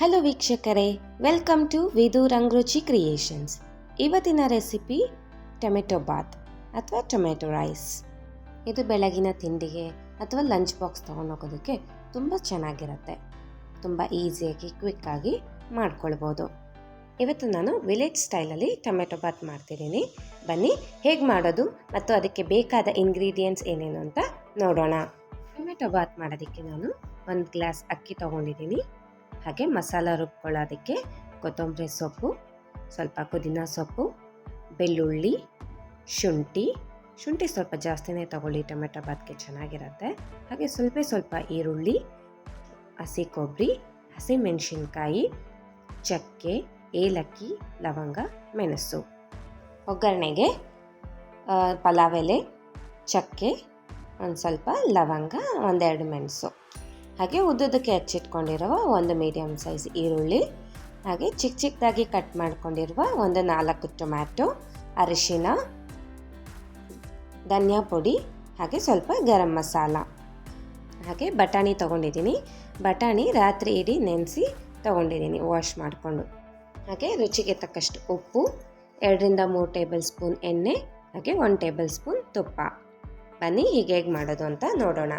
Hello ವೀಕ್ಷಕರೇ welcome to Vidu Rangruchi creations ಇವತ್ತಿನ recipe tomato bath ಅಥವಾ ಟೊಮೆಟೊ ರೈಸ್. ಇದು ಬೆಳಗಿನ ತಿಂಡಿಗೆ ಅಥವಾ ಲಂಚ್ ಬಾಕ್ಸ್ ತೊಗೊಂಡೋಗೋದಕ್ಕೆ ತುಂಬ ಚೆನ್ನಾಗಿರುತ್ತೆ. ತುಂಬ ಈಸಿಯಾಗಿ ಕ್ವಿಕ್ಕಾಗಿ ಮಾಡ್ಕೊಳ್ಬೋದು. ಇವತ್ತು ನಾನು ವಿಲೇಜ್ ಸ್ಟೈಲಲ್ಲಿ ಟೊಮೆಟೊ ಬಾತ್ ಮಾಡ್ತಿದ್ದೀನಿ. ಬನ್ನಿ, ಹೇಗೆ ಮಾಡೋದು ಮತ್ತು ಅದಕ್ಕೆ ಬೇಕಾದ ಇಂಗ್ರೀಡಿಯೆಂಟ್ಸ್ ಏನೇನು ಅಂತ ನೋಡೋಣ. ಟೊಮೆಟೊ ಬಾತ್ ಮಾಡೋದಕ್ಕೆ ನಾನು ಒಂದು ಗ್ಲಾಸ್ ಅಕ್ಕಿ ತೊಗೊಂಡಿದ್ದೀನಿ. ಹಾಗೆ ಮಸಾಲ ರುಬ್ಕೊಳ್ಳೋದಕ್ಕೆ ಕೊತ್ತಂಬರಿ ಸೊಪ್ಪು, ಸ್ವಲ್ಪ ಪುದೀನ ಸೊಪ್ಪು, ಬೆಳ್ಳುಳ್ಳಿ, ಶುಂಠಿ ಶುಂಠಿ ಸ್ವಲ್ಪ ಜಾಸ್ತಿನೇ ತಗೊಳ್ಳಿ, ಟೊಮೆಟೊ ಬಾತ್ಗೆ ಚೆನ್ನಾಗಿರುತ್ತೆ. ಹಾಗೆ ಸ್ವಲ್ಪ ಸ್ವಲ್ಪ ಈರುಳ್ಳಿ, ಹಸಿ ಕೊಬ್ಬರಿ, ಹಸಿ ಮೆಣಸಿನ್ಕಾಯಿ, ಚಕ್ಕೆ, ಏಲಕ್ಕಿ, ಲವಂಗ, ಮೆಣಸು. ಒಗ್ಗರಣೆಗೆ ಪಲಾವ್ ಎಲೆ, ಚಕ್ಕೆ, ಒಂದು ಸ್ವಲ್ಪ ಲವಂಗ, ಒಂದೆರಡು ಮೆಣಸು. ಹಾಗೆ ಉದ್ದುದಕ್ಕೆ ಹಚ್ಚಿಟ್ಕೊಂಡಿರುವ ಒಂದು ಮೀಡಿಯಮ್ ಸೈಜ್ ಈರುಳ್ಳಿ, ಹಾಗೆ ಚಿಕ್ಕ ಚಿಕ್ಕದಾಗಿ ಕಟ್ ಮಾಡ್ಕೊಂಡಿರುವ ಒಂದು ನಾಲ್ಕು ಟೊಮ್ಯಾಟೊ ಅರಿಶಿನ, ಧನಿಯಾ ಪುಡಿ, ಹಾಗೆ ಸ್ವಲ್ಪ ಗರಂ ಮಸಾಲ. ಹಾಗೆ ಬಟಾಣಿ ತೊಗೊಂಡಿದ್ದೀನಿ. ಬಟಾಣಿ ರಾತ್ರಿ ಇಡೀ ನೆನೆಸಿ ತೊಗೊಂಡಿದ್ದೀನಿ ವಾಶ್ ಮಾಡಿಕೊಂಡು. ಹಾಗೆ ರುಚಿಗೆ ತಕ್ಕಷ್ಟು ಉಪ್ಪು, ಎರಡರಿಂದ ಮೂರು ಟೇಬಲ್ ಸ್ಪೂನ್ ಎಣ್ಣೆ, ಹಾಗೆ ಒಂದು ಟೇಬಲ್ ಸ್ಪೂನ್ ತುಪ್ಪ. ಬನ್ನಿ ಹೀಗೆ ಹೇಗೆ ಮಾಡೋದು ಅಂತ ನೋಡೋಣ.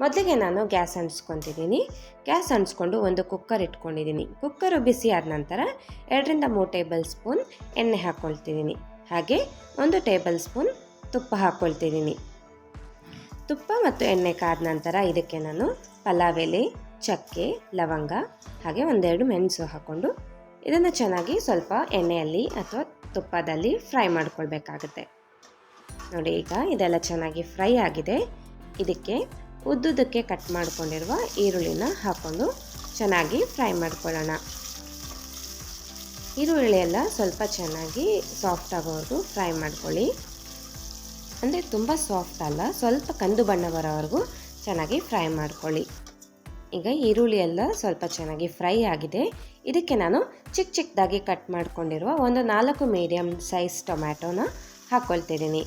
ಮೊದಲಿಗೆ ನಾನು ಗ್ಯಾಸ್ ಅಂಟಿಸ್ಕೊತಿದ್ದೀನಿ. ಗ್ಯಾಸ್ ಅಂಟಿಸ್ಕೊಂಡು ಒಂದು ಕುಕ್ಕರ್ ಇಟ್ಕೊಂಡಿದ್ದೀನಿ. ಕುಕ್ಕರು ಬಿಸಿ ಆದ ನಂತರ ಎರಡರಿಂದ ಮೂರು ಟೇಬಲ್ ಸ್ಪೂನ್ ಎಣ್ಣೆ ಹಾಕ್ಕೊಳ್ತಿದ್ದೀನಿ ಹಾಗೆ ಒಂದು ಟೇಬಲ್ ಸ್ಪೂನ್ ತುಪ್ಪ ಹಾಕ್ಕೊಳ್ತಿದ್ದೀನಿ ತುಪ್ಪ ಮತ್ತು ಎಣ್ಣೆ ಕಾದ ನಂತರ ಇದಕ್ಕೆ ನಾನು ಪಲಾವ್ ಎಲೆ ಚಕ್ಕೆ, ಲವಂಗ, ಹಾಗೆ ಒಂದೆರಡು ಮೆಣಸು ಹಾಕ್ಕೊಂಡು ಇದನ್ನು ಚೆನ್ನಾಗಿ ಸ್ವಲ್ಪ ಎಣ್ಣೆಯಲ್ಲಿ ಅಥವಾ ತುಪ್ಪದಲ್ಲಿ ಫ್ರೈ ಮಾಡ್ಕೊಳ್ಬೇಕಾಗುತ್ತೆ. ನೋಡಿ ಈಗ ಇದೆಲ್ಲ ಚೆನ್ನಾಗಿ ಫ್ರೈ ಆಗಿದೆ. ಇದಕ್ಕೆ ಉದ್ದುದಕ್ಕೆ ಕಟ್ ಮಾಡಿಕೊಂಡಿರುವ ಈರುಳ್ಳಿನ ಹಾಕ್ಕೊಂಡು ಚೆನ್ನಾಗಿ ಫ್ರೈ ಮಾಡ್ಕೊಳ್ಳೋಣ. ಈರುಳ್ಳಿ ಎಲ್ಲ ಸ್ವಲ್ಪ ಚೆನ್ನಾಗಿ ಸಾಫ್ಟ್ ಆಗೋವರೆಗೂ ಫ್ರೈ ಮಾಡ್ಕೊಳ್ಳಿ. ಅಂದರೆ ತುಂಬ ಸಾಫ್ಟ್ ಅಲ್ಲ, ಸ್ವಲ್ಪ ಕಂದು ಬಣ್ಣ ಬರೋವರೆಗೂ ಚೆನ್ನಾಗಿ ಫ್ರೈ ಮಾಡ್ಕೊಳ್ಳಿ. ಈಗ ಈರುಳ್ಳಿ ಎಲ್ಲ ಸ್ವಲ್ಪ ಚೆನ್ನಾಗಿ ಫ್ರೈ ಆಗಿದೆ. ಇದಕ್ಕೆ ನಾನು ಚಿಕ್ಕ ಚಿಕ್ಕದಾಗಿ ಕಟ್ ಮಾಡ್ಕೊಂಡಿರುವ ಒಂದು ನಾಲ್ಕು ಮೀಡಿಯಮ್ ಸೈಜ್ ಟೊಮ್ಯಾಟೋನ ಹಾಕ್ಕೊಳ್ತಿದ್ದೀನಿ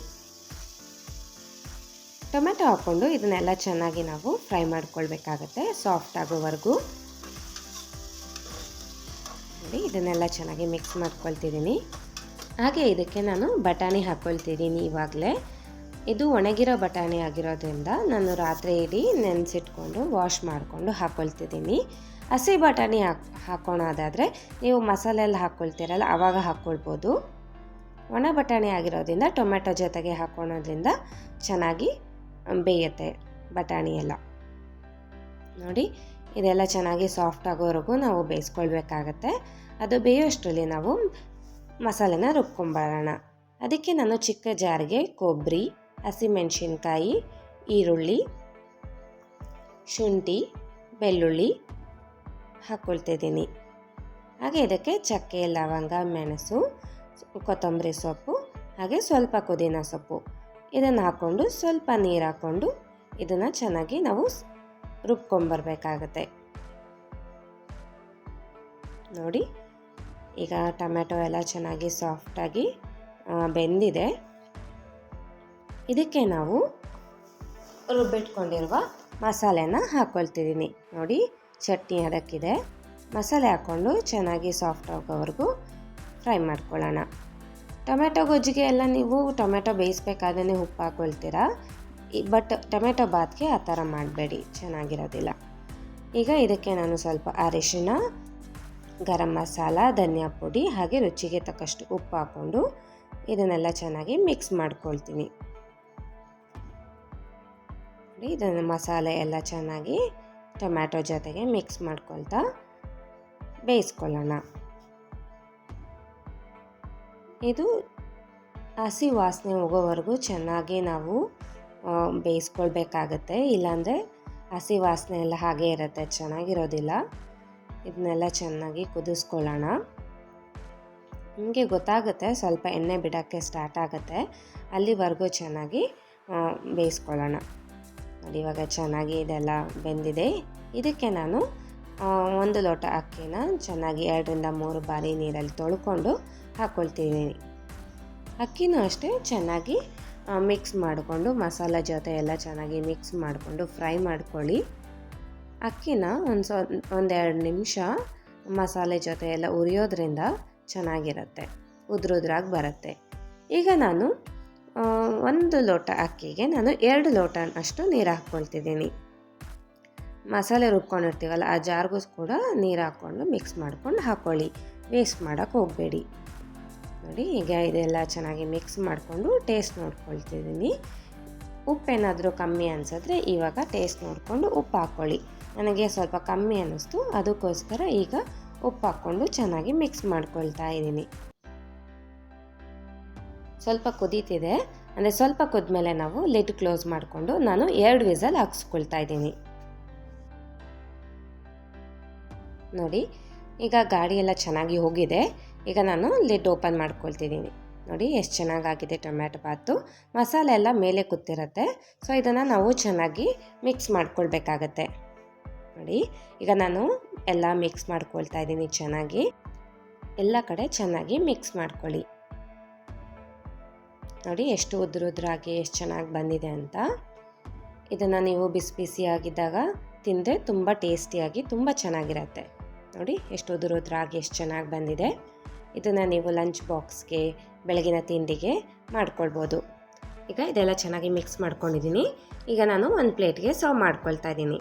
ಟೊಮೆಟೊ ಹಾಕ್ಕೊಂಡು ಇದನ್ನೆಲ್ಲ ಚೆನ್ನಾಗಿ ನಾವು ಫ್ರೈ ಮಾಡ್ಕೊಳ್ಬೇಕಾಗತ್ತೆ ಸಾಫ್ಟ್ ಆಗೋವರೆಗೂ. ನೋಡಿ, ಇದನ್ನೆಲ್ಲ ಚೆನ್ನಾಗಿ ಮಿಕ್ಸ್ ಮಾಡ್ಕೊಳ್ತಿದ್ದೀನಿ. ಹಾಗೆ ಇದಕ್ಕೆ ನಾನು ಬಟಾಣಿ ಹಾಕ್ಕೊಳ್ತಿದ್ದೀನಿ ಇವಾಗಲೇ. ಇದು ಒಣಗಿರೋ ಬಟಾಣಿ ಆಗಿರೋದ್ರಿಂದ ನಾನು ರಾತ್ರಿ ಇಡೀ ನೆನೆಸಿಟ್ಕೊಂಡು ವಾಶ್ ಮಾಡಿಕೊಂಡು ಹಾಕ್ಕೊಳ್ತಿದ್ದೀನಿ ಹಸಿ ಬಟಾಣಿ ಹಾಕ್ ಹಾಕೋಣೋದಾದರೆ ನೀವು ಮಸಾಲೆ ಎಲ್ಲ ಹಾಕ್ಕೊಳ್ತೀರಲ್ಲ ಆವಾಗ ಹಾಕ್ಕೊಳ್ಬೋದು ಒಣ ಬಟಾಣಿ ಆಗಿರೋದ್ರಿಂದ ಟೊಮೆಟೊ ಜೊತೆಗೆ ಹಾಕ್ಕೊಳೋದ್ರಿಂದ ಚೆನ್ನಾಗಿ ಬೇಯುತ್ತೆ ಬಟಾಣಿ ಎಲ್ಲ. ನೋಡಿ, ಇದೆಲ್ಲ ಚೆನ್ನಾಗಿ ಸಾಫ್ಟ್ ಆಗೋವರೆಗೂ ನಾವು ಬೇಯಿಸ್ಕೊಳ್ಬೇಕಾಗತ್ತೆ. ಅದು ಬೇಯೋಷ್ಟರಲ್ಲಿ ನಾವು ಮಸಾಲೆನ ರುಬ್ಕೊಂಬರೋಣ. ಅದಕ್ಕೆ ನಾನು ಚಿಕ್ಕ ಜಾರಿಗೆ ಕೊಬ್ಬರಿ, ಹಸಿಮೆಣಸಿನ್ಕಾಯಿ, ಈರುಳ್ಳಿ, ಶುಂಠಿ, ಬೆಳ್ಳುಳ್ಳಿ ಹಾಕ್ಕೊಳ್ತಿದ್ದೀನಿ. ಹಾಗೆ ಇದಕ್ಕೆ ಚಕ್ಕೆ, ಲವಂಗ, ಮೆಣಸು, ಕೊತ್ತಂಬರಿ ಸೊಪ್ಪು, ಹಾಗೆ ಸ್ವಲ್ಪ ಪುದೀನ ಸೊಪ್ಪು. ಇದನ್ನು ಹಾಕ್ಕೊಂಡು ಸ್ವಲ್ಪ ನೀರು ಹಾಕ್ಕೊಂಡು ಇದನ್ನು ಚೆನ್ನಾಗಿ ನಾವು ರುಬ್ಕೊಂಬರ್ಬೇಕಾಗತ್ತೆ. ನೋಡಿ, ಈಗ ಟೊಮೆಟೊ ಎಲ್ಲ ಚೆನ್ನಾಗಿ ಸಾಫ್ಟಾಗಿ ಬೆಂದಿದೆ. ಇದಕ್ಕೆ ನಾವು ರುಬ್ಬಿಟ್ಕೊಂಡಿರುವ ಮಸಾಲೆನ ಹಾಕ್ಕೊಳ್ತಿದ್ದೀನಿ ನೋಡಿ, ಚಟ್ನಿ ಅದಕ್ಕಿದೆ. ಮಸಾಲೆ ಹಾಕ್ಕೊಂಡು ಚೆನ್ನಾಗಿ ಸಾಫ್ಟ್ ಆಗೋವರೆಗೂ ಫ್ರೈ ಮಾಡ್ಕೊಳ್ಳೋಣ. ಟೊಮೆಟೊ ಗೊಜ್ಜಿಗೆ ಎಲ್ಲ ನೀವು ಟೊಮೆಟೊ ಬೇಯಿಸ್ಬೇಕಾದ್ರೆ ಉಪ್ಪು ಹಾಕ್ಕೊಳ್ತೀರಾ ಬಟ್ ಟೊಮೆಟೊ ಬಾತ್ಗೆ ಆ ಥರ ಮಾಡಬೇಡಿ, ಚೆನ್ನಾಗಿರೋದಿಲ್ಲ. ಈಗ ಇದಕ್ಕೆ ನಾನು ಸ್ವಲ್ಪ ಅರಿಶಿನ ಗರಂ ಮಸಾಲ, ಧನಿಯಾ ಪುಡಿ ಹಾಗೆ ರುಚಿಗೆ ತಕ್ಕಷ್ಟು ಉಪ್ಪು ಹಾಕ್ಕೊಂಡು ಇದನ್ನೆಲ್ಲ ಚೆನ್ನಾಗಿ ಮಿಕ್ಸ್ ಮಾಡ್ಕೊಳ್ತೀನಿ. ಇದನ್ನು ಮಸಾಲೆ ಎಲ್ಲ ಚೆನ್ನಾಗಿ ಟೊಮ್ಯಾಟೊ ಜೊತೆಗೆ ಮಿಕ್ಸ್ ಮಾಡ್ಕೊಳ್ತಾ ಬೇಯಿಸ್ಕೊಳ್ಳೋಣ. ಇದು ಹಸಿ ವಾಸನೆ ಹೋಗೋವರೆಗೂ ಚೆನ್ನಾಗಿ ನಾವು ಬೇಯಿಸ್ಕೊಳ್ಬೇಕಾಗತ್ತೆ. ಇಲ್ಲಾಂದರೆ ಹಸಿ ವಾಸನೆ ಎಲ್ಲ ಹಾಗೆ ಇರುತ್ತೆ, ಚೆನ್ನಾಗಿರೋದಿಲ್ಲ. ಇದನ್ನೆಲ್ಲ ಚೆನ್ನಾಗಿ ಕುದಿಸ್ಕೊಳ್ಳೋಣ. ನಿಮಗೆ ಗೊತ್ತಾಗುತ್ತೆ, ಸ್ವಲ್ಪ ಎಣ್ಣೆ ಬಿಡೋಕ್ಕೆ ಸ್ಟಾರ್ಟ್ ಆಗುತ್ತೆ. ಅಲ್ಲಿವರೆಗೂ ಚೆನ್ನಾಗಿ ಬೇಯಿಸ್ಕೊಳ್ಳೋಣ. ನೋಡಿ, ಇವಾಗ ಚೆನ್ನಾಗಿ ಇದೆಲ್ಲ ಬೆಂದಿದೆ. ಇದಕ್ಕೆ ನಾನು ಒಂದು ಲೋಟ ಅಕ್ಕಿನ ಚೆನ್ನಾಗಿ ಎರಡರಿಂದ ಮೂರು ಬಾರಿ ನೀರಲ್ಲಿ ತೊಳ್ಕೊಂಡು ಹಾಕ್ಕೊಳ್ತಿದ್ದೀನಿ ಅಕ್ಕಿನೂ ಅಷ್ಟೇ ಚೆನ್ನಾಗಿ ಮಿಕ್ಸ್ ಮಾಡಿಕೊಂಡು, ಮಸಾಲ ಜೊತೆ ಎಲ್ಲ ಚೆನ್ನಾಗಿ ಮಿಕ್ಸ್ ಮಾಡಿಕೊಂಡು ಫ್ರೈ ಮಾಡ್ಕೊಳ್ಳಿ. ಅಕ್ಕಿನ ಒಂದು ಸ್ವ ಒಂದೆರಡು ನಿಮಿಷ ಮಸಾಲೆ ಜೊತೆ ಎಲ್ಲ ಉರಿಯೋದ್ರಿಂದ ಚೆನ್ನಾಗಿರುತ್ತೆ, ಉದ್ರುದ್ರಾಗಿ ಬರುತ್ತೆ. ಈಗ ನಾನು ಒಂದು ಲೋಟ ಅಕ್ಕಿಗೆ ನಾನು ಎರಡು ಲೋಟ ಅಷ್ಟು ನೀರು ಹಾಕ್ಕೊಳ್ತಿದ್ದೀನಿ ಮಸಾಲೆ ರುಬ್ಕೊಂಡಿರ್ತೀವಲ್ಲ, ಆ ಜಾರ್ಗೂ ಕೂಡ ನೀರು ಹಾಕ್ಕೊಂಡು ಮಿಕ್ಸ್ ಮಾಡ್ಕೊಂಡು ಹಾಕ್ಕೊಳ್ಳಿ ವೇಸ್ಟ್ ಮಾಡೋಕ್ಕೆ ಹೋಗಬೇಡಿ. ನೋಡಿ, ಈಗ ಇದೆಲ್ಲ ಚೆನ್ನಾಗಿ ಮಿಕ್ಸ್ ಮಾಡಿಕೊಂಡು ಟೇಸ್ಟ್ ನೋಡ್ಕೊಳ್ತಿದ್ದೀನಿ. ಉಪ್ಪೇನಾದರೂ ಕಮ್ಮಿ ಅನಿಸಿದ್ರೆ ಇವಾಗ ಟೇಸ್ಟ್ ನೋಡಿಕೊಂಡು ಉಪ್ಪು ಹಾಕ್ಕೊಳ್ಳಿ. ನನಗೆ ಸ್ವಲ್ಪ ಕಮ್ಮಿ ಅನ್ನಿಸ್ತು, ಅದಕ್ಕೋಸ್ಕರ ಈಗ ಉಪ್ಪು ಹಾಕ್ಕೊಂಡು ಚೆನ್ನಾಗಿ ಮಿಕ್ಸ್ ಮಾಡ್ಕೊಳ್ತಾ ಇದ್ದೀನಿ. ಸ್ವಲ್ಪ ಕುದೀತಿದೆ, ಅಂದರೆ ಸ್ವಲ್ಪ ಕುದ್ಮೇಲೆ ನಾವು ಲಿಟ್ ಕ್ಲೋಸ್ ಮಾಡಿಕೊಂಡು ನಾನು ಎರಡು ವಿಸಲ್ ಹಾಕ್ಸ್ಕೊಳ್ತಾ ಇದ್ದೀನಿ. ನೋಡಿ, ಈಗ ಗಾಡಿ ಎಲ್ಲ ಚೆನ್ನಾಗಿ ಹೋಗಿದೆ. ಈಗ ನಾನು ಲಿಡ್ ಓಪನ್ ಮಾಡ್ಕೊಳ್ತಿದ್ದೀನಿ. ನೋಡಿ, ಎಷ್ಟು ಚೆನ್ನಾಗಾಗಿದೆ ಟೊಮ್ಯಾಟೊ ಬಾತು ಮಸಾಲೆ ಎಲ್ಲ ಮೇಲೆ ಕೂತಿರುತ್ತೆ. ಸೊ, ಇದನ್ನು ನಾವು ಚೆನ್ನಾಗಿ ಮಿಕ್ಸ್ ಮಾಡ್ಕೊಳ್ಬೇಕಾಗತ್ತೆ. ನೋಡಿ, ಈಗ ನಾನು ಎಲ್ಲ ಮಿಕ್ಸ್ ಮಾಡ್ಕೊಳ್ತಾ ಇದ್ದೀನಿ ಚೆನ್ನಾಗಿ. ಎಲ್ಲ ಕಡೆ ಚೆನ್ನಾಗಿ ಮಿಕ್ಸ್ ಮಾಡ್ಕೊಳ್ಳಿ. ನೋಡಿ, ಎಷ್ಟು ಉದ್ರುದ್ರಾಗಿ ಎಷ್ಟು ಚೆನ್ನಾಗಿ ಬಂದಿದೆ ಅಂತ. ಇದನ್ನು ನೀವು ಬಿಸಿ ಬಿಸಿಯಾಗಿದ್ದಾಗ ತಿಂದರೆ ತುಂಬ ಟೇಸ್ಟಿಯಾಗಿ ತುಂಬ ಚೆನ್ನಾಗಿರತ್ತೆ. ನೋಡಿ, ಎಷ್ಟು ಉದುರುದ್ರಾಗಿ ಎಷ್ಟು ಚೆನ್ನಾಗಿ ಬಂದಿದೆ. ಇದನ್ನು ನೀವು ಲಂಚ್ ಬಾಕ್ಸ್ಗೆ ಬೆಳಗಿನ ತಿಂಡಿಗೆ ಮಾಡ್ಕೊಳ್ಬೋದು. ಈಗ ಇದೆಲ್ಲ ಚೆನ್ನಾಗಿ ಮಿಕ್ಸ್ ಮಾಡ್ಕೊಂಡಿದ್ದೀನಿ. ಈಗ ನಾನು ಒಂದು ಪ್ಲೇಟ್ಗೆ ಸರ್ವ್ ಮಾಡ್ಕೊಳ್ತಾ ಇದ್ದೀನಿ.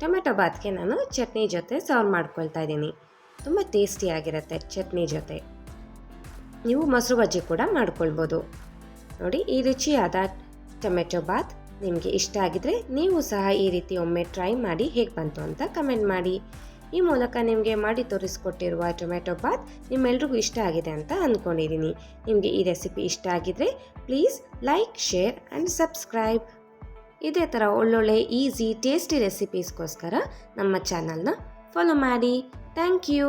ಟೊಮೆಟೊ ಬಾತ್ಗೆ ನಾನು ಚಟ್ನಿ ಜೊತೆ ಸರ್ವ್ ಮಾಡ್ಕೊಳ್ತಾ ಇದ್ದೀನಿ. ತುಂಬ ಟೇಸ್ಟಿಯಾಗಿರುತ್ತೆ ಚಟ್ನಿ ಜೊತೆ. ನೀವು ಮೊಸರು ಬಜ್ಜಿ ಕೂಡ ಮಾಡ್ಕೊಳ್ಬೋದು. ನೋಡಿ, ಈ ರುಚಿಯಾದ ಟೊಮೆಟೊ ಬಾತ್ ನಿಮಗೆ ಇಷ್ಟ ಆಗಿದ್ರೆ ನೀವು ಸಹ ಈ ರೀತಿ ಒಮ್ಮೆ ಟ್ರೈ ಮಾಡಿ ಹೇಗೆ ಬಂತು ಅಂತ ಕಮೆಂಟ್ ಮಾಡಿ. ಈ ಮೂಲಕ ನಿಮಗೆ ಮಾಡಿ ತೋರಿಸ್ಕೊಟ್ಟಿರುವ ಟೊಮೆಟೊ ಬಾತ್ ನಿಮ್ಮೆಲ್ರಿಗೂ ಇಷ್ಟ ಆಗಿದೆ ಅಂತ ಅಂದ್ಕೊಂಡಿದ್ದೀನಿ. ನಿಮಗೆ ಈ ರೆಸಿಪಿ ಇಷ್ಟ ಆಗಿದ್ರೆ please like, share and subscribe. ಇದೇ ಥರ ಒಳ್ಳೊಳ್ಳೆ ಈಸಿ ಟೇಸ್ಟಿ ರೆಸಿಪೀಸ್ಗೋಸ್ಕರ ನಮ್ಮ ಚಾನಲ್ನ ಫಾಲೋ ಮಾಡಿ. Thank you.